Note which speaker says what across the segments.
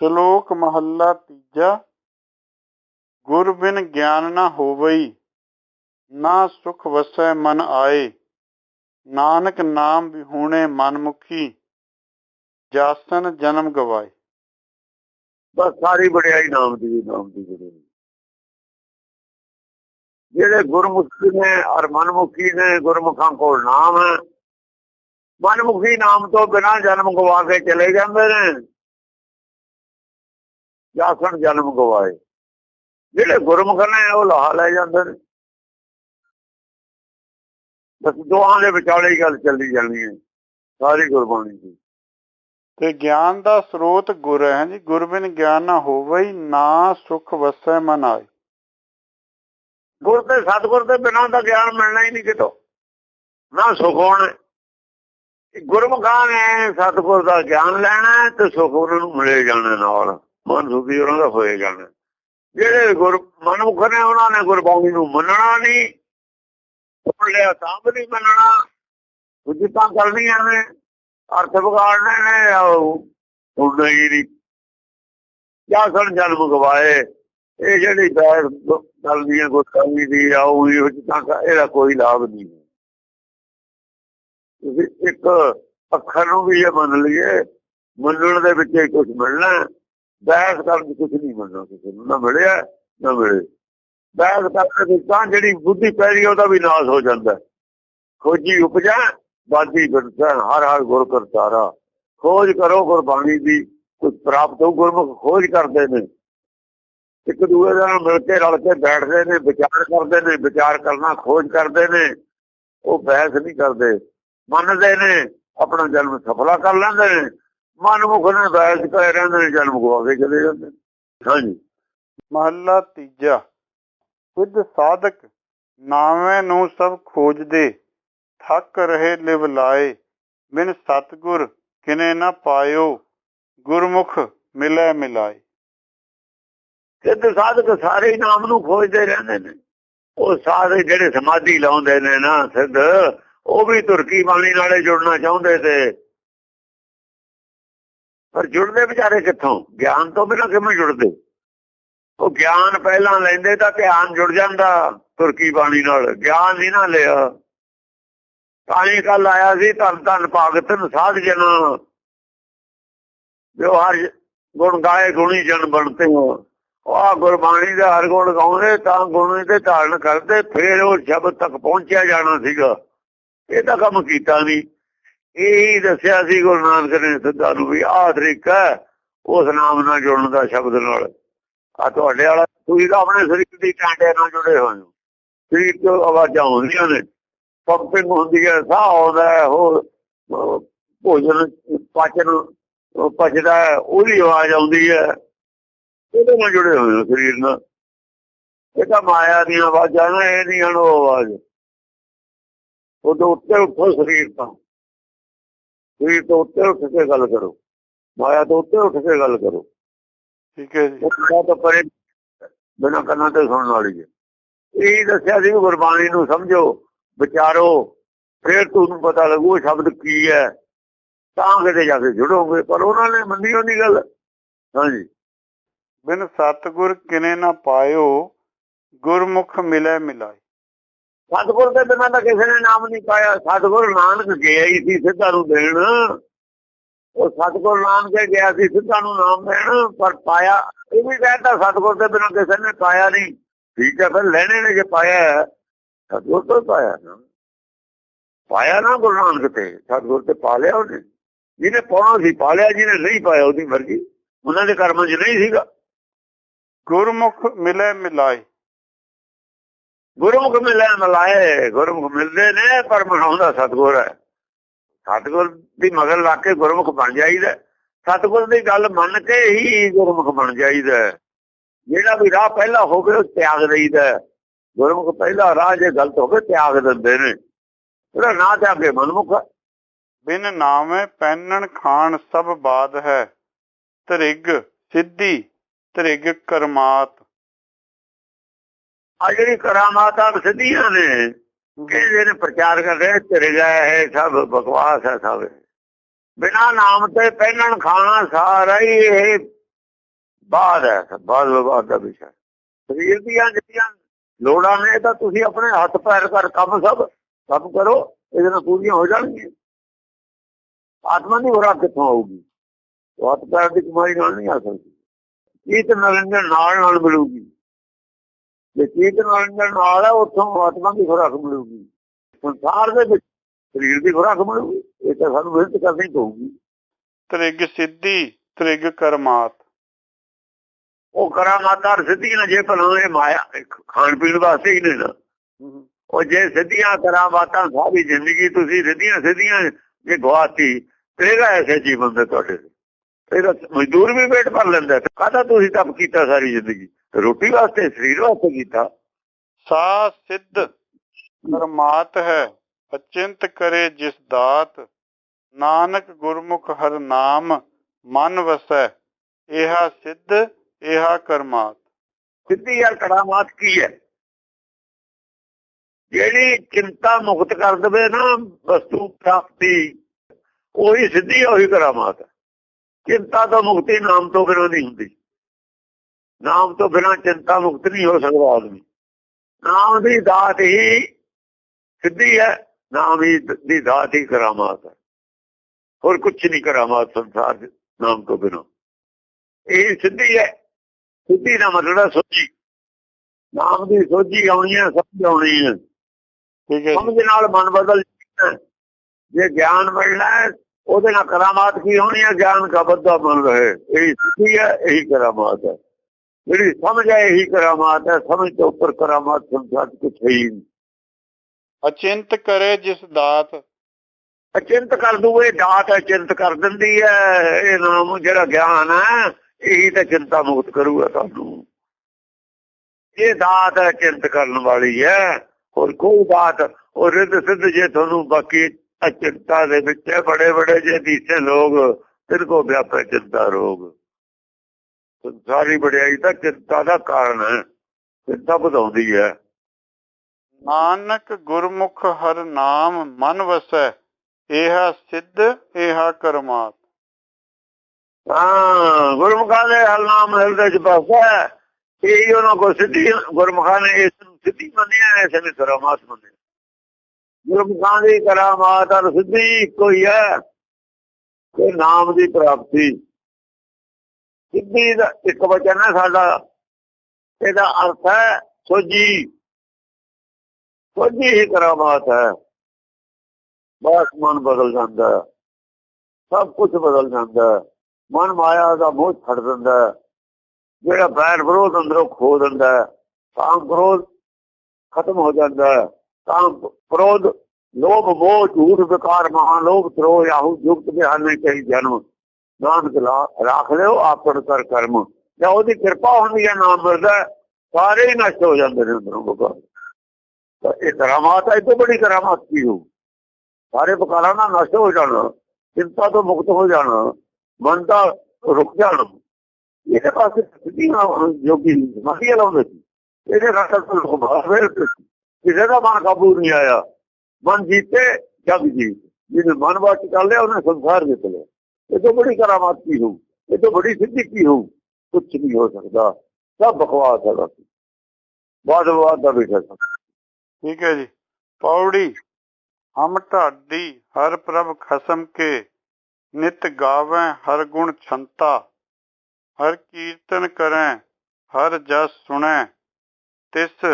Speaker 1: ਸ਼ਲੋਕ ਮਹੱਲਾ ਤੀਜਾ, ਗੁਰ ਬਿਨ ਗਿਆਨ ਨਾ ਹੋਵਈ, ਨਾ ਸੁਖ ਵਸੈ ਮਨ ਆਏ, ਨਾਨਕ ਨਾਮ ਵਿਹੂਣੇ ਮਨ ਜਾਸਨ ਜਨਮ ਗਵਾਏ।
Speaker 2: ਬਸ ਸਾਰੀ ਵਡਿਆਈ ਨਾਮ ਦੀ ਨਾਮ ਦੀ ਜਿਹੜੀ। ਜਿਹੜੇ ਗੁਰਮੁਖੀ ਨੇ ਔਰ ਮਨਮੁਖੀ ਨੇ, ਗੁਰਮੁਖਾਂ ਕੋਲ ਨਾਮ ਹੈ, ਮਨਮੁਖੀ ਨਾਮ ਤੋਂ ਬਿਨਾਂ ਜਨਮ ਗਵਾ ਕੇ ਚਲੇ ਜਾਂਦੇ ਨੇ। ਜਾਸਣ ਜਨਮ ਗਵਾਏ। ਜਿਹੜੇ ਗੁਰਮੁਖ ਨੇ ਉਹ ਲਾਹ ਲੈ ਜਾਂਦੇ ਨੇ। ਬਸ ਦੋਹਾਂ ਦੇ ਵਿਚਾਲੇ ਹੀ ਗੱਲ ਚੱਲੀ ਜਾਣੀ ਹੈ। ਸਾਰੀ ਗੁਰਬਾਣੀ ਦੀ।
Speaker 1: ਤੇ ਗਿਆਨ ਦਾ ਸਰੋਤ ਗੁਰ ਹੈ ਜੀ। ਗੁਰ ਬਿਨ ਗਿਆਨ ਨਾ ਹੋਵਈ ਨਾ ਸੁਖ ਵਸੈ ਮਨ ਆਏ।
Speaker 2: ਗੁਰ ਤੇ ਸਤਗੁਰ ਦੇ ਬਿਨਾਂ ਦਾ ਗਿਆਨ ਮਿਲਣਾ ਹੀ ਨਹੀਂ ਕਿਤੋਂ। ਨਾ ਸੁਖ ਹੋਣਾ। ਗੁਰਮੁਖਾਂ ਨੇ ਸਤਗੁਰ ਦਾ ਗਿਆਨ ਲੈਣਾ ਤੇ ਸੁਖ ਉਹਨਾਂ ਨੂੰ ਮਿਲੇ ਜਾਣਾ ਨਾਲ। ਮਨ ਸੁਖੀ ਉਹਨਾਂ ਦਾ ਹੋਏ ਜਾਣਾ ਜਿਹੜੇ ਗੁਰ ਮਨਮੁਖ ਨੇ ਉਹਨਾਂ ਨੇ ਗੁਰਬਾਣੀ ਨੂੰ ਮੰਨਣਾ ਨਹੀਂ। ਸੁਣ ਲਿਆ ਤਾਂ ਵੀ ਮੰਨਣਾ। ਉਜਿਤਾਂ ਕਰਨੀਆਂ ਨੇ, ਅਰਥ ਵਿਗਾੜਨੇ ਨੇ ਉਹਨਾਂ ਹੀ ਨਹੀਂ। ਜਾਂ ਸਣ ਜਨਮ ਗਵਾਏ। ਇਹ ਜਿਹੜੀ ਬੈਠ ਚੱਲਦੀਆਂ ਗੁਰਕਾਮੀ ਦੀ ਆਉ ਇਹੋ ਇਹਦਾ ਕੋਈ ਲਾਭ ਨਹੀਂ ਤੁਸੀਂ ਇੱਕ ਅੱਖਰ ਨੂੰ ਵੀ ਇਹ ਮੰਨ ਲਈਏ। ਮੰਨਣ ਦੇ ਵਿੱਚ ਹੀ ਕੁਝ ਮਿਲਣਾ। ਬਹਿਸ ਕਰਨ ਕੁਝ ਨਹੀਂ ਮਿਲਣਾ ਕਿਸੇ ਨੂੰ, ਨਾ ਮਿਲਿਆ, ਨਾ ਮਿਲੇ। ਬਹਿਸ ਕਰਨ ਤਾਂ ਜਿਹੜੀ ਬੁੱਧੀ ਪੈਰੀ ਉਹਦਾ ਵੀ ਨਾਸ ਹੋ ਜਾਂਦਾ। ਖੋਜੀ ਉਪਜਾ, ਬਾਦੀ ਗੁਰਸਾਂ ਹਰ ਹਰ ਗੁਰ ਕਰਤਾਰਾ ਖੋਜ ਕਰੋ ਗੁਰਬਾਣੀ ਦੀ ਕੁਝ ਪ੍ਰਾਪਤ ਹੋ ਗੁਰਮੁਖ, ਖੋਜ ਕਰਦੇ ਨੇ। ਇੱਕ ਦੂਏ ਨਾਲ ਮਿਲ ਕੇ ਰਲ ਕੇ ਬੈਠਦੇ ਨੇ, ਵਿਚਾਰ ਕਰਦੇ ਨੇ, ਵਿਚਾਰ ਕਰਨਾ, ਖੋਜ ਕਰਦੇ ਨੇ। ਉਹ ਬਹਿਸ ਨਹੀਂ ਕਰਦੇ। ਮੰਨਦੇ ਨੇ, ਆਪਣਾ ਜਨਮ ਸਫਲਾ ਕਰ ਲੈਂਦੇ ਨੇ। ਮਨਮੁਖ ਨੇ ਬਹਿਸ ਕਰ ਰਹਿੰਦੇ ਨੇ ਜਨਮ ਗਵਾ ਕੇ ਚਲੇ ਜਾਂਦੇ ਹਾਂਜੀ।
Speaker 1: ਮਹੱਲਾ ਤੀਜਾ। ਵਿਦ ਸਾਧਕ ਨਾਵੇਂ ਨੂੰ ਸਭ ਖੋਜਦੇ ਥੱਕ ਰਹੇ ਲਿਵ ਲਾਏ। ਬਿਨ ਸਤਗੁਰ ਕਿਨੇ ਨਾ ਪਾਇਓ ਗੁਰਮੁਖ ਮਿਲੇ ਮਿਲਾਏ।
Speaker 2: ਸਿੱਧ ਸਾਧਕ ਸਾਰੇ ਨਾਮ ਨੂੰ ਖੋਜਦੇ ਰਹਿੰਦੇ ਨੇ। ਉਹ ਸਾਰੇ ਜਿਹੜੇ ਸਮਾਧੀ ਲਾਉਂਦੇ ਨੇ ਨਾ ਸਿੱਧ ਉਹ ਵੀ ਤੁਰਕੀ ਬਾਣੀ ਨਾਲੇ ਜੁੜਨਾ ਚਾਹੁੰਦੇ ਤੇ ਪਰ ਜੁੜਦੇ ਵਿਚਾਰੇ ਕਿੱਥੋਂ? ਗਿਆਨ ਤੋਂ ਬਿਨਾਂ ਕਿਵੇਂ ਜੁੜਦੇ? ਉਹ ਗਿਆਨ ਪਹਿਲਾਂ ਲੈਂਦੇ ਤਾਂ ਧਿਆਨ ਜੁੜ ਜਾਂਦਾ ਤੁਰਕੀ ਬਾਣੀ ਨਾਲ। ਗਿਆਨ ਨਹੀਂ ਨਾ ਲਿਆ। ਪਾਣੀ ਕੱਲ ਆਇਆ ਸੀ, ਧੰਨ ਧੰਨ ਭਗਤਨ ਸਾਧ ਜਨ। ਜੋ ਹਰ ਗੁਣ ਗਾਏ ਗੁਣੀ ਜਨ ਬਣਤੇ ਹੋ। ਆ ਗੁਰਬਾਣੀ ਦਾ ਹਰ ਗੁਣ ਗਾਉਂਦੇ ਤਾਂ ਗੁਣ ਦੇ ਧਾਰਨ ਕਰਦੇ, ਫੇਰ ਉਹ ਸ਼ਬਦ ਤੱਕ ਪਹੁੰਚਿਆ ਜਾਣਾ ਸੀਗਾ। ਇਹ ਤਾਂ ਕੰਮ ਕੀਤਾ ਨਹੀਂ। ਇਹ ਦੱਸਿਆ ਸੀ ਗੁਰੂ ਨਾਨਕ ਨੇ ਸਿੱਧਾ ਨੂੰ ਵੀ ਆਹ ਤਰੀਕਾ ਉਸ ਨਾਮ ਨਾਲ ਜੁੜਨ ਦਾ ਸ਼ਬਦ ਨਾਲ। ਆ ਤੁਹਾਡੇ ਵਾਲਾ, ਤੁਸੀਂ ਤਾਂ ਆਪਣੇ ਸਰੀਰ ਦੀ ਟਾਂਡੇ ਨਾਲ ਜੁੜੇ ਹੋਏ ਹੋ। ਸਰੀਰ ਤੋਂ ਆਵਾਜ਼ਾਂ ਆਉਂਦੀਆਂ ਨੇ ਪੰਪਿੰਗ ਹੁੰਦੀ ਹੈ, ਸਾਹ ਆਉਂਦਾ ਹੈ, ਹੋਰ ਭੋਜਨ ਪਾਚਨ ਪਚਦਾ ਉਹਦੀ ਆਵਾਜ਼ ਆਉਂਦੀ ਹੈ। ਉਹਦੇ ਨਾਲ ਜੁੜੇ ਹੋਏ ਹੋ ਸਰੀਰ ਨਾਲ। ਇਹ ਤਾਂ ਮਾਇਆ ਦੀਆਂ ਆਵਾਜ਼ਾਂ ਨੇ, ਇਹ ਨਹੀਂ ਹਣੋ ਆਵਾਜ਼। ਉਹਦੇ ਉੱਤੇ ਉੱਠੋ ਸਰੀਰ ਤੋਂ। ਸਰੀਰ ਤੋਂ ਉੱਤੇ ਉੱਠ ਕੇ ਗੱਲ ਕਰੋ। ਮਾਇਆ ਤੋਂ ਉੱਤੇ ਉੱਠ ਕੇ ਗੱਲ ਕਰੋ।
Speaker 1: ਠੀਕ ਹੈ ਜੀ।
Speaker 2: ਉਹ ਤਾਂ ਪਰੇ ਬਿਨਾਂ ਕੰਨਾਂ ਤੇ ਸੁਣਨ ਵਾਲੀ ਹੈ। ਇਹ ਦੱਸਿਆ ਸੀ ਗੁਰਬਾਣੀ ਨੂੰ ਸਮਝੋ ਵਿਚਾਰੋ ਫਿਰ ਤੁਹਾਨੂੰ ਪਤਾ ਲੱਗੂ ਇਹ ਸ਼ਬਦ ਕੀ ਹੈ। ਤਾਂ ਕਿਤੇ ਜਾ ਕੇ ਜੁੜੋਗੇ ਪਰ ਉਹਨਾਂ ਨੇ ਮੰਨੀ ਉਹ ਨਹੀਂ ਗੱਲ। ਹਾਂਜੀ।
Speaker 1: ਬਿਨ ਸਤਗੁਰ ਕਿਨੇ ਨਾ ਪਾਇਓ ਗੁਰਮੁਖ ਮਿਲੇ ਮਿਲਾਏ
Speaker 2: ਸਤਗੁਰ ਦੇ ਬਿਨਾਂ ਤਾਂ ਕਿਸੇ ਨੇ ਨਾਮ ਨਹੀਂ ਪਾਇਆ। ਸਤਗੁਰ ਨਾਨਕ ਗਿਆ ਹੀ ਸੀ, ਸਿੱਧਾ ਨੂੰ ਦੇਣ। ਉਹ ਸਤਗੁਰ ਨਾਨਕ ਗਿਆ ਸੀ, ਸਿੱਧਾ ਨੂੰ ਨਾਮ ਦੇਣ, ਪਰ ਪਾਇਆ। ਇਹ ਵੀ ਕਹਿੰਦਾ ਸਤਗੁਰ ਦੇ ਬਿਨਾਂ ਕਿਸੇ ਨੇ ਪਾਇਆ ਨਹੀਂ। ਠੀਕ ਹੈ, ਫਿਰ ਲੈਣੇ ਨੇ ਜੇ ਪਾਇਆ ਸਤਗੁਰ ਤੋਂ ਪਾਇਆ ਨਾ। ਪਾਇਆ ਨਾ ਗੁਰੂ ਨਾਨਕ ਤੇ, ਸਤਗੁਰ ਤੇ ਪਾ ਲਿਆ ਉਹਨੇ। ਜਿਹਨੇ ਪਾਉਣਾ ਸੀ, ਪਾ ਲਿਆ, ਜਿਹਨੇ ਨਹੀਂ ਪਾਇਆ ਉਹਦੀ ਮਰਜ਼ੀ। ਉਹਨਾਂ ਦੇ ਕਰਮਾਂ 'ਚ ਨਹੀਂ ਸੀਗਾ।
Speaker 1: ਗੁਰਮੁਖ ਮਿਲੇ ਮਿਲਾਏ।
Speaker 2: ਗੁਰਮੁਖ ਮਿਲੇ ਮਲਾਏ, ਗੁਰਮੁਖ ਮਿਲਦੇ ਨੇ ਪਰ ਮਨਾਉਂਦਾ ਸਤਗੁਰ ਹੈ। ਸਤਗੁਰ ਦੀ ਮਗਰ ਲਾ ਕੇ ਗੁਰਮੁਖ ਬਣ ਜਾਈਦਾ। ਸਤਗੁਰ ਦੀ ਗੱਲ ਮੰਨ ਕੇ ਹੀ ਗੁਰਮੁਖ ਬਣ ਜਾਈਦਾ। ਜਿਹੜਾ ਵੀ ਰਾਹ ਪਹਿਲਾ ਹੋਵੇ ਉਹ ਤਿਆਗ ਦਈਦਾ। ਗੁਰਮੁਖ ਪਹਿਲਾ ਰਾਹ ਜੇ ਗਲਤ ਹੋਵੇ ਤਿਆਗ ਦਿੰਦੇ ਨੇ। ਉਹਦਾ ਨਾ ਤਿਆਗੇ ਮਨਮੁਖ
Speaker 1: ਬਿਨ ਨਾਮੇ ਪੈਨਣ ਖਾਨ ਸਭ ਬਾਦ ਹੈ। ਤ੍ਰਿਗ ਸਿੱਧੀ, ਤ੍ਰਿਗ ਕਰਮਾਤ।
Speaker 2: ਆ ਜਿਹੜੀ ਕਰਾਮਾਤਾਂ ਸਿੱਧੀਆਂ ਨੇ, ਕਹਿੰਦੇ ਨੇ ਪ੍ਰਚਾਰ ਕਰ ਰਹੇ? ਤੇਰੇ ਗਏ ਹੈ, ਸਭ ਬਕਵਾਸ ਹੈ ਸਭ। ਬਿਨਾ ਨਾਮ ਤੇ ਪਹਿਨਣ ਖਾਣਾ ਸਾਰਾ ਹੀ ਇਹ ਬਾਦ ਹੈ, ਬਾਦ ਵਿਵਾਦ ਦਾ ਵਿਸ਼ਾ ਸਰੀਰ ਦੀਆਂ ਜਿਹੜੀਆਂ ਲੋੜਾਂ ਨੇ ਤਾਂ ਤੁਸੀਂ ਆਪਣੇ ਹੱਥ ਪੈਰ ਕਰ ਕੰਮ ਸਭ ਸਭ ਕਰੋ, ਇਹਦੇ ਨਾਲ ਪੂਰੀਆਂ ਹੋ ਜਾਣਗੀਆਂ। ਆਤਮਾ ਦੀ ਖੁਰਾਕ ਕਿੱਥੋਂ ਆਊਗੀ? ਉਹ ਹੱਥ ਪੈਰ ਦੀ ਕਮਾਈ ਨਾਲ ਨਹੀਂ ਆ ਸਕਦੀ। ਚੀਤ ਨਰਿੰਦਰ ਨਾਲ ਨਾਲ ਮਿਲੂਗੀ? ਜੇ ਚੀਤ ਨਰਿੰਦਰ ਨਾਲ ਹੈ ਉੱਥੋਂ ਆਤਮਾ ਦੀ ਖੁਰਾਕ ਮਿਲੂਗੀ। ਸੰਸਾਰ ਦੇ ਵਿੱਚ ਸਰੀਰ ਦੀ ਖੁਰਾਕ ਮਿਲੂਗੀ ਇਹ ਤਾਂ ਸਾਨੂੰ ਮਿਹਨਤ ਕਰਨੀ ਪਊਗੀ।
Speaker 1: ਤ੍ਰਿਗ ਸਿੱਧੀ ਤ੍ਰਿਗ ਕਰਮਾਤ।
Speaker 2: ਉਹ ਕਰਾਮਾਤਾਂ ਸਿੱਧੀਆਂ ਜੇ ਭਲਾ ਇਹ ਮਾਇਆ ਖਾਣ ਪੀਣ ਵਾਸਤੇ ਹੀ ਨੇ ਨਾ। ਉਹ ਜੇ ਸਿੱਧੀਆਂ ਕਰਾਮਾਤਾਂ ਸਾਰੀ ਜ਼ਿੰਦਗੀ ਤੁਸੀਂ ਸਿੱਧੀਆਂ ਸਿੱਧੀਆਂ ਜੇ ਗਵਾਤੀ ਤੇਰਾ ਐਸੇ ਜੀਵਨ ਦੇ ਤੁਹਾਡੇ ਤੇਰਾ ਮਜ਼ਦੂਰ ਵੀ ਵੇਟ ਭਰ ਲੈਂਦਾ ਕਾਹਦਾ ਤੁਸੀਂ ਤਪ ਕੀਤਾ ਸਾਰੀ ਜ਼ਿੰਦਗੀ? ਰੋਟੀ ਵਾਸਤੇ ਸਰੀਰ ਵਾਸਤੇ ਕੀਤਾ।
Speaker 1: ਸਾ ਸਿੱਧ ਕਰਮਾਤ ਹੈ ਅਚਿੰਤ ਕਰੇ ਜਿਸ ਦਾਤ। ਨਾਨਕ ਗੁਰਮੁਖ ਹਰ ਨਾਮ ਮਨ ਵਸੈ ਇਹਾ ਸਿੱਧ ਇਹਾ ਕਰਮਾਤ।
Speaker 2: ਸਿੱਧੀ ਯਾਰ ਕਰਾਮਾਤ ਕੀ ਹੈ? ਜਿਹੜੀ ਚਿੰਤਾ ਮੁਕਤ ਕਰ ਦਵੇ ਨਾ ਵਸਤੂ ਪ੍ਰਾਪਤੀ ਉਹੀ ਸਿੱਧੀ ਉਹੀ ਕਰਾਮਾਤ। ਹੈ ਚਿੰਤਾ ਤੋਂ ਮੁਕਤੀ ਨਾਮ ਤੋਂ ਬਿਨਾਂ ਨਹੀਂ ਹੁੰਦੀ। ਨਾਮ ਤੋਂ ਬਿਨਾਂ ਚਿੰਤਾ ਮੁਕਤ ਨਹੀਂ ਹੋ ਸਕਦਾ ਆਦਮੀ। ਨਾਮ ਦੀ ਦਾਤ ਹੀ ਸਿੱਧੀ ਹੈ ਨਾਮ ਹੀ ਦੀ ਦਾਤ ਹੀ ਕਰਾਮਾਤ ਹੈ। ਹੋਰ ਕੁਝ ਨਹੀਂ ਕਰਾਮਾਤ ਸੰਸਾਰ ਦੇ ਨਾਮ ਤੋਂ ਬਿਨਾਂ। ਇਹ ਸਿੱਧੀ ਹੈ ਸਿੱਧੀ ਦਾ ਮਤਲਬ ਹੈ ਸੋਝੀ। ਨਾਮ ਦੀ ਸੋਝੀ ਆਉਣੀ ਹੈ ਸਮਝ ਆਉਣੀ ਹੈ।
Speaker 1: ਠੀਕ ਹੈ ਜੀ।
Speaker 2: ਸਮਝ ਨਾਲ ਮਨ ਬਦਲ। ਜੇ ਗਿਆਨ ਮਿਲਣਾ ਹੈ, ਉਹਦੇ ਨਾਲ ਕਰਾਮਾਤ ਕੀ ਹੋਣੀ ਹੈ? ਗਿਆਨ ਦਾ ਬੱਧਾ ਬਣ ਰਹੇ। ਇਹ ਸਿੱਧੀ ਹੈ ਇਹੀ ਕਰਾਮਾਤ ਹੈ। ਜਿਹੜੀ ਸਮਝ ਹੈ ਇਹੀ ਕਰਾਮਾਤ ਹੈ ਸਮਝ ਤੋਂ ਉੱਪਰ ਕਰਾਮਾਤ ਸੰਸਾਰ ਕੁਛ ਹੈ ਹੀ ਨਹੀਂ।
Speaker 1: ਅਚਿੰਤ ਕਰੇ ਜਿਸ ਦਾਤ।
Speaker 2: ਅਚਿੰਤ ਕਰ ਦੂਏ ਦਾਤ ਅਚਿੰਤ ਕਰ ਦਿੰਦੀ ਹੈ ਇਹ ਨਾਮ ਜਿਹੜਾ ਗਿਆਨ ਹੈ ਇਹੀ ਤਾਂ ਚਿੰਤਾ ਮੁਕਤ ਕਰੂਗਾ ਤੁਹਾਨੂੰ। ਇਹ ਦਾਤ ਅਚਿੰਤ ਕਰਨ ਵਾਲੀ ਹੈ ਹੋਰ ਕੋਈ ਦਾਤ ਉਹ ਰਿੱਧ ਸਿੱਧ ਜੇ ਤੁਹਾਨੂੰ ਬਾਕੀ ਅਚਿੰਤਾ ਦੇ ਵਿੱਚ ਬੜੇ ਬੜੇ ਜੇ ਦੀਸੇ ਲੋਗ ਤਿਰ ਕੋ ਵਿਆਪੈ ਚਿੰਤਾ ਰੋਗ। ਸਾਰੀ ਵਡਿਆਈ ਤਾਂ ਚਿੰਤਾ ਦਾ ਕਾਰਨ ਹੈ ਚਿੰਤਾ ਵਧਾਉਂਦੀ ਹੈ।
Speaker 1: ਨਾਨਕ ਗੁਰਮੁਖ ਹਰ ਨਾਮ ਮਨ ਵਸੈ ਇਹਾ ਸਿੱਧ ਇਹਾ ਕਰਮਾਤ।
Speaker 2: ਹਾਂ ਗੁਰਮੁਖਾਂ ਦੇ ਹਲ ਨਾਮ ਹਿਰਦੇ ਚ ਬਸਦਾ ਇਹ ਉਹਨਾਂ ਕੋ ਸਿੱਧੀ ਗੁਰਮੁਖਾਂ ਨੇ ਇਸ ਨੂੰ ਸਿੱਧੀ ਮੰਨਿਆ ਇਸ ਨੇ ਕਰਾਮਾਤ ਮੰਨਿਆ। ਗੁਰਮੁਖਾਂ ਦੀ ਕਰਾਮਾਤ ਔਰ ਸਿੱਧੀ ਕੋਈ ਹੈ ਕਿ ਨਾਮ ਦੀ ਪ੍ਰਾਪਤੀ। ਸਿੱਧੀ ਦਾ ਇੱਕ ਵਚਨ ਹੈ ਸਾਡਾ ਇਹਦਾ ਅਰਥ ਹੈ ਸੋਜੀ ਸੋਜੀ ਹੀ ਕਰਾਮਾਤ ਹੈ ਬਸ ਮਨ ਬਦਲ ਜਾਂਦਾ ਹੈ। ਸਭ ਕੁਝ ਬਦਲ ਜਾਂਦਾ ਮਨ ਮਾਇਆ ਦਾ ਮੋਹ ਛੱਡ ਦਿੰਦਾ ਹੈ। ਜਿਹੜਾ ਬੈਰ ਵਿਰੋਧ ਅੰਦਰੋਂ ਖੋ ਦਿੰਦਾ ਹੈ। ਕਾਮ ਕ੍ਰੋਧ ਖਤਮ ਹੋ ਜਾਂਦਾ ਹੈ। ਕਾਮ ਕ੍ਰੋਧ ਲੋਭ ਮੋਹ ਝੂਠ ਵਿਕਾਰ ਮਹਾ ਲੋਭ ਤਰੋ ਯਾਹੂ ਜੁਗਤ ਦੇ ਹਨ ਕਈ ਜਨਮ ਨਾਨਕ ਲਾ ਰੱਖ ਲਿਓ ਆਪਣ ਕਰ ਕਰਮ। ਜਾਂ ਉਹਦੀ ਕਿਰਪਾ ਹੁੰਦੀ ਹੈ, ਨਾਮ ਮਿਲਦਾ ਸਾਰੇ ਹੀ ਨਸ਼ਟ ਹੋ ਜਾਂਦੇ ਨੇ ਅੰਦਰੋਂ ਭਗਵਾਨ। ਤਾਂ ਇਹ ਕਰਾਮਾਤ ਹੈ ਤੋਂ ਬੜੀ ਕਰਾਮਾਤ ਕੀ ਹੋ ਸਾਰੇ ਬਕਾਰਾਂ ਦਾ ਨਸ਼ਟ ਹੋ ਜਾਣਾ, ਚਿੰਤਾ ਤੋਂ ਮੁਕਤ ਹੋ ਜਾਣਾ, ਮਨ ਦਾ ਰੁਕ ਜਾਣਾ। ਇਹਦੇ ਪਾਸੇ ਸਿੱਧੀ ਜੋਗੀ ਸਮਾਧੀ ਲਾਉਂਦੇ ਸੀ। ਇਹਦੇ ਰਸਲ ਤੋਂ ਲੋਕ ਫਿਰ ਕਿਸੇ ਦਾ ਮਨ ਕਾਬੂ ਨਹੀਂ ਆਇਆ। ਮਨ ਜੀਤੇ, ਜਗ ਜੀਤ। ਜਿਹਨੇ ਮਨ ਬਾਤ ਚੱਲ ਲਿਆ, ਉਹਨੇ ਸੰਸਾਰ ਜਿੱਤ ਲਿਆ। ਇਹ ਤੋਂ ਬੜੀ ਕਰਾਮਾਤ ਕੀ ਹੋ ਇਹ ਤੋਂ ਬੜੀ ਸਿੱਧੀ ਕੀ ਹੋ ਕੁਝ ਨਹੀਂ ਹੋ ਸਕਦਾ। ਸਭ ਬਕਵਾਸ ਹੈ ਬਸ। ਬਾਦ ਬਾਦ ਦਾ ਵਿਸ਼ਾ
Speaker 1: ਠੀਕ ਹੈ ਜੀ। ਪੌੜੀ ਹਮ ਢਾਡੀ ਹਰ ਪ੍ਰਭ ਖਸਮ ਕੇ ਨਿਤ ਗਾਵੈ ਹਰ ਗੁਣ ਛੰਤਾ ਹਰ ਕੀਰਤਨ ਕਰੈ ਹਰ ਜਸ ਸੁਣੈ ਤਿਸ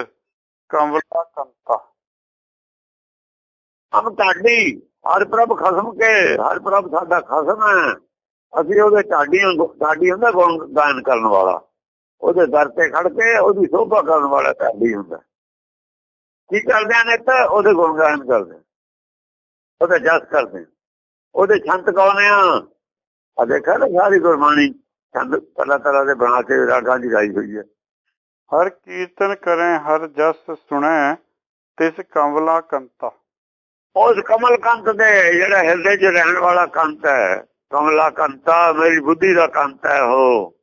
Speaker 1: ਕੰਵਲਾ ਕੰਤਾ।
Speaker 2: ਹਮ ਢਾਡੀ ਹਰ ਪ੍ਰਭ ਖਸਮ ਕੇ, ਹਰ ਪ੍ਰਭ ਸਾਡਾ ਖਸਮ ਹੈ। ਅਸੀਂ ਉਹਦੇ ਢਾਡੀਆਂ ਢਾਡੀ ਹੁੰਦਾ ਗੁਣ ਗਾਇਨ ਕਰਨ ਵਾਲਾ। ਉਹਦੇ ਦਰ ਤੇ ਖੜ ਕੇ ਉਹਦੀ ਸੋਭਾ ਕਰਨ ਵਾਲਾ ਢਾਡੀ ਹੁੰਦਾ। ਕੀ ਕਰਦੇ ਨੇ ਤਾਂ ਉਹਦੇ ਗੁਣ ਗਾਇਨ ਕਰਦੇ। ਉਹਦਾ ਜਸ ਕਰਦੇ। ਉਹਦੇ ਛੰਤ ਗਾਉਂਦੇ ਆ ਆ ਦੇਖਿਆ ਨਾ ਸਾਰੀ ਗੁਰਬਾਣੀ? ਛੰਦ ਤਰ੍ਹਾਂ ਤਰ੍ਹਾਂ ਦੇ ਬਣਾ ਕੇ ਰਾਗਾਂ ਦੀ ਗਾਈ ਹੋਈ ਹੈ।
Speaker 1: ਹਰ ਕੀਰਤਨ ਕਰੇ, ਹਰ ਜਸ ਸੁਣੇ, ਤਿਸ ਕੰਵਲਾ ਕੰਤਾ।
Speaker 2: ਉਸ ਕਮਲ ਕੰਤ ਦੇ, ਜਿਹੜਾ ਹਿਰਦੇ 'ਚ ਰਹਿਣ ਵਾਲਾ ਕੰਤ ਹੈ, ਕਮਲਾ ਕੰਤਾ, ਮੇਰੀ ਬੁੱਧੀ ਦਾ ਕੰਤ ਹੈ ਉਹ।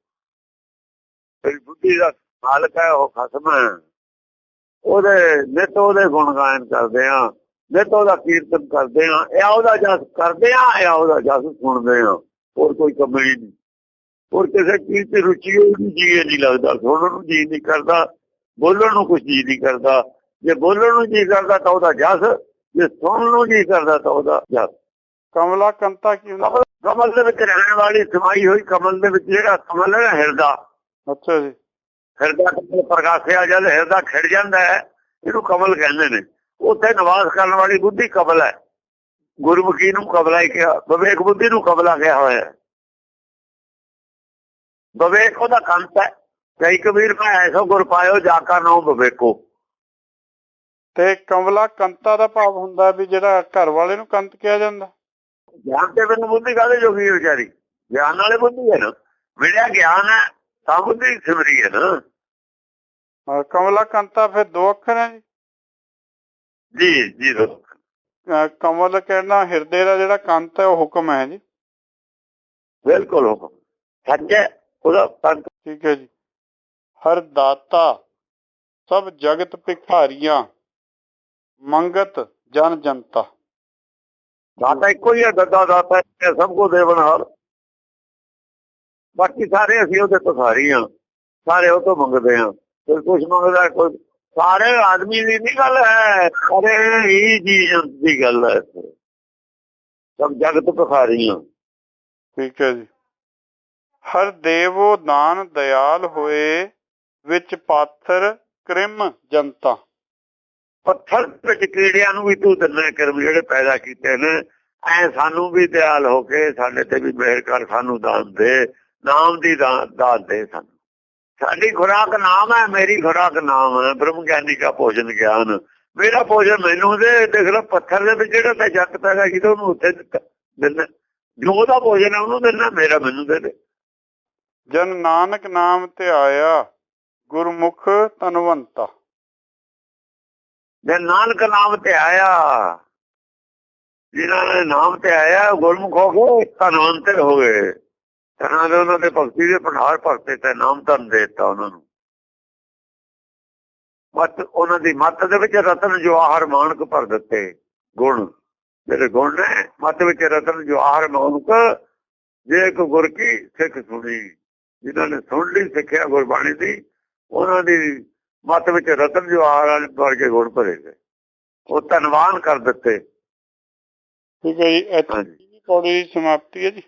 Speaker 2: ਮੇਰੀ ਬੁੱਧੀ ਦਾ ਮਾਲਕ ਹੈ ਉਹ ਖਸਮ। ਹੈ ਉਹਦੇ, ਨਿਤ ਉਹਦੇ ਗੁਣ ਗਾਇਨ ਕਰਦੇ ਆ ਨਿਤ ਉਹਦਾ ਕੀਰਤਨ ਕਰਦੇ ਆ ਇਹ ਉਹਦਾ ਜਸ ਕਰਦੇ ਆ ਇਹ ਉਹਦਾ ਜਸ ਸੁਣਦੇ ਆ ਹੋਰ ਕੋਈ ਕਮੀ ਨਹੀਂ। ਹੋਰ ਕਿਸੇ ਚੀਜ਼ ਤੇ ਰੁਚੀ ਉਹਨੂੰ ਜੀ ਨਹੀਂ ਲੱਗਦਾ। ਸੁਣਨ ਨੂੰ ਜੀ ਨਹੀਂ ਕਰਦਾ, ਬੋਲਣ ਨੂੰ ਕੁਝ ਜੀ ਨਹੀਂ ਕਰਦਾ। ਜੇ ਬੋਲਣ ਨੂੰ ਜੀ ਕਰਦਾ ਤਾਂ ਉਹਦਾ ਜਸ ਜੇ ਸੁਣਨ ਨੂੰ ਜੀ ਕਰਦਾ ਤਾਂ ਉਹਦਾ ਜਸ
Speaker 1: ਕਮਲਾ ਕੰਤਾ ਕੀ ਹੁੰਦਾ?
Speaker 2: ਕਮਲ ਦੇ ਵਿੱਚ ਰਹਿਣ ਵਾਲੀ ਸਮਾਈ ਹੋਈ ਕਮਲ ਦੇ ਵਿੱਚ ਜਿਹੜਾ ਕਮਲ ਹੈ ਹਿਰਦਾ।
Speaker 1: ਅੱਛਾ ਜੀ।
Speaker 2: ਹਿਰਦਾ ਕਮਲ ਪ੍ਰਗਾਸਿਆ ਜਦ ਹਿਰਦਾ ਖਿੜ ਜਾਂਦਾ ਹੈ ਇਹਨੂੰ ਕਮਲ ਕਹਿੰਦੇ ਨੇ। ਉੱਥੇ ਨਿਵਾਸ ਕਰਨ ਵਾਲੀ ਬੁੱਧੀ ਕਮਲ ਹੈ। ਗੁਰਮੁਖੀ ਨੂੰ ਕਮਲਾ ਹੀ ਕਿਹਾ ਵਿਵੇਕ ਬੁੱਧੀ ਨੂੰ ਕਮਲਾ ਕਿਹਾ ਹੋਇਆ ਹੈ। ਵਿਵੇਕ ਉਹਦਾ ਕੰਤ ਹੈ। ਕਈ ਕਬੀਰ ਮੈਂ ਐਸੋ ਗੁਰ ਪਾਇਓ ਜਾ ਕਾ ਨਾਮ ਵਿਵੇਕੋ।
Speaker 1: ਤੇ ਕਮਲਾ ਕੰਤਾ ਦਾ ਭਾਵ ਹੁੰਦਾ ਵੀ ਜਿਹੜਾ ਘਰ ਵਾਲੇ ਨੂੰ ਕੰਤ ਕਿਹਾ ਜਾਂਦਾ।
Speaker 2: ਗਿਆਨ ਤੇ ਬਿਨ ਬੁੱਧੀ ਕਾਹਦੇ ਜੋਗੀ ਵਿਚਾਰੀ? ਗਿਆਨ ਵਾਲੇ ਬੁੱਧੀ ਹੈ ਨਾ। ਮਿਲਿਆ ਗਿਆਨ ਹੈ ਤਾਂ ਬੁੱਧੀ ਸਿਮਰੀ ਹੈ ਨਾ।
Speaker 1: ਕਮਲਾ ਕੰਤਾ ਫਿਰ ਦੋ ਅੱਖਰ ਹੈ ਜੀ।
Speaker 2: ਜੀ ਜੀ
Speaker 1: ਕਮਲ ਕਹਿਣਾ ਹਿਰਦੇ ਦਾ ਜਿਹੜਾ ਕੰਤ ਹੈ ਉਹ ਹੁਕਮ ਹੈ ਜੀ।
Speaker 2: ਬਿਲਕੁਲ ਹੁਕਮ। ਸੱਚ ਉਹਦਾ ਕੰਤ।
Speaker 1: ਠੀਕ ਹੈ ਜੀ। ਹਰ ਦਾਤਾ ਸਭ ਜਗਤ ਭਿਖਾਰੀਆਂ ਮੰਗਤ ਜਨ ਜਨਤਾ।
Speaker 2: ਦਾਤਾ ਇੱਕੋ ਹੀ ਹੈ ਦੱਦਾ ਦਾਤਾ ਹੈ ਸਭ ਕੋ ਦੇਵਨਹਾਰ ਬਾਕੀ ਸਾਰੇ ਅਸੀਂ ਉਹਦੇ ਭਿਖਾਰੀ ਹਾਂ ਸਾਰੇ ਉਹ ਤੋਂ ਮੰਗਦੇ ਹਾਂ ਕੋਈ ਕੁਝ ਮੰਗਦਾ ਕੋਈ ਸਾਰੇ ਆਦਮੀ ਦੀ ਨਹੀਂ ਗੱਲ ਹੈ ਸਾਰੇ ਹੀ ਜੀਵ ਦੀ ਗੱਲ ਹੈ। ਸਭ ਜਗਤ ਭਿਖਾਰੀ ਹਾਂ
Speaker 1: ਠੀਕ ਹੈ ਜੀ। ਹਰ ਦੇਵੋ ਦਾਨ ਦਇਆਲ ਹੋਏ ਵਿੱਚ ਪਾਥਰ ਕ੍ਰਿਮ ਜਨਤਾ।
Speaker 2: ਪੱਥਰ ਵਿੱਚ ਕੀੜਿਆਂ ਨੂੰ ਵੀ ਤੂੰ ਦਿੰਦਾ ਕਰਮ ਜਿਹੜੇ ਪੈਦਾ ਕੀਤੇ ਨੇ। ਐ ਸਾਨੂੰ ਵੀ ਦਿਆਲ ਹੋ ਕੇ ਸਾਡੇ ਤੇ ਵੀ ਮਿਹਰ ਕਰ, ਸਾਨੂੰ ਦਾਨ ਦੇ, ਨਾਮ ਦੀ ਦਾਨ ਦੇ ਸਾਨੂੰ। ਸਾਡੀ ਖੁਰਾਕ ਨਾਮ ਹੈ, ਮੇਰੀ ਖੁਰਾਕ ਨਾਮ ਹੈ। ਬ੍ਰਹਮ ਗਿਆਨੀ ਦਾ ਭੋਜਨ ਗਿਆਨ। ਮੇਰਾ ਭੋਜਨ ਮੈਨੂੰ ਦੇ, ਦੇਖ ਲੈ ਪੱਥਰ ਦੇ ਵਿੱਚ ਜਿਹੜਾ ਤੇ ਜੱਟ ਪੈਦਾ ਕੀਤਾ, ਉਹਨੂੰ ਉੱਥੇ ਦਿੱਤਾ, ਦਿੰਦਾ। ਜੋ ਉਹਦਾ ਭੋਜਨ ਹੈ, ਉਹਨੂੰ ਦਿੰਦਾ, ਮੇਰਾ ਮੈਨੂੰ ਦੇ ਦੇ।
Speaker 1: ਜਨ ਨਾਨਕ ਨਾਮ ਤੇ ਆਇਆ ਗੁਰਮੁਖ ਤਨਵੰਤਾ
Speaker 2: ਜੇ ਨਾਨਕ ਨਾਮ ਤੇ ਆਇਆ। ਜਿਨ੍ਹਾਂ ਨੇ ਨਾਮ ਤੇ ਆਇਆ, ਗੁਰਮੁਖ ਹੋ ਗਏ ਧਨਵੰਤ ਹੋ ਗਏ। ਤਨਾਂ ਦੇ ਉਹਨਾਂ ਦੇ ਭਗਤੀ ਦੇ ਭੰਡਾਰ ਭਰਤੇ ਤੇ ਨਾਮ ਧਨ ਦਿੱਤਾ ਉਹਨਾਂ ਨੂੰ। ਮਤ ਉਹਨਾਂ ਦੀ ਮੱਤ ਦੇ ਵਿੱਚ ਰਤਨ ਜਵਾਹਰ ਮਾਨਕ ਭਰ ਦਿੱਤੇ ਗੁਣ। ਜਿਹੜੇ ਗੁਣ ਨੇ, ਮੱਤ ਵਿੱਚ ਰਤਨ ਜਵਾਹਰ ਮਾਨਕ, ਜੇ ਇੱਕ ਗੁਰ ਕੀ ਸਿੱਖ ਸੁਣੀ। ਜਿਨ੍ਹਾਂ ਨੇ ਸੁਣ ਲਈ, ਸਿੱਖਿਆ ਗੁਰਬਾਣੀ ਦੀ, ਉਹਨਾਂ ਦੀ ਮੱਤ ਵਿੱਚ ਰਤਨ ਜਵਾਹਰ ਵਰਗੇ ਗੁਣ ਭਰੇ ਗਏ ਉਹ ਧਨਵਾਨ ਕਰ ਦਿੱਤੇ।
Speaker 1: ਠੀਕ ਹੈ ਜੀ ਇੱਥੇ ਪੌੜੀ ਸਮਾਪਤੀ ਹੈ ਜੀ।